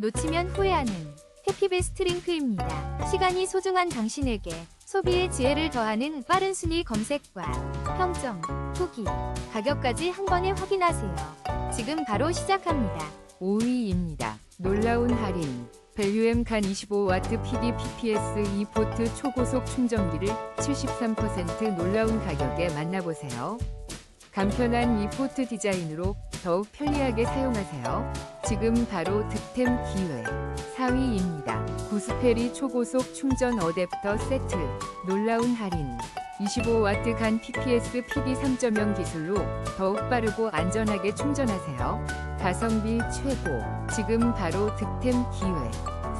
놓치면 후회하는 해피베스트 링크입니다. 시간이 소중한 당신에게 소비의 지혜를 더하는 빠른 순위 검색과 평점, 후기, 가격까지 한 번에 확인하세요. 지금 바로 시작합니다. 5위입니다. 놀라운 할인. 밸류엠 간 25W PD PPS 2포트 초고속 충전기를 73% 놀라운 가격에 만나보세요. 간편한 이 포트 디자인으로 더욱 편리하게 사용하세요. 지금 바로 득템 기회. 4위입니다. 구스페리 초고속 충전 어댑터 세트. 놀라운 할인. 25W 간 PPS PD 3.0 기술로 더욱 빠르고 안전하게 충전하세요. 가성비 최고. 지금 바로 득템 기회.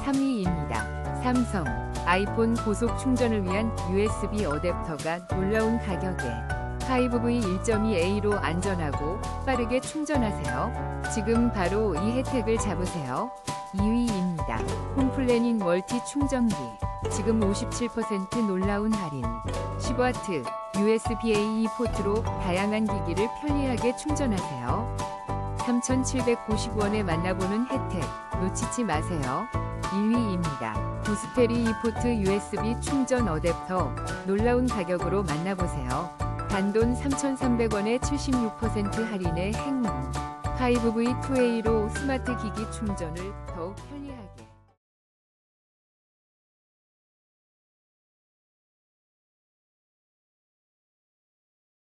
3위입니다. 삼성 아이폰 고속 충전을 위한 USB 어댑터가 놀라운 가격에 5V 1.2A로 안전하고 빠르게 충전하세요. 지금 바로 이 혜택을 잡으세요. 2위입니다. 홈플래닝 멀티 충전기. 지금 57% 놀라운 할인. 10W USB-A 포트로 다양한 기기를 편리하게 충전하세요. 3,790원에 만나보는 혜택 놓치지 마세요. 1위입니다. 구스페리 이포트 USB 충전 어댑터 놀라운 가격으로 만나보세요. 단돈 3,300원에 76% 할인의 행운. 5V2A로 스마트 기기 충전을 더욱 편리하게.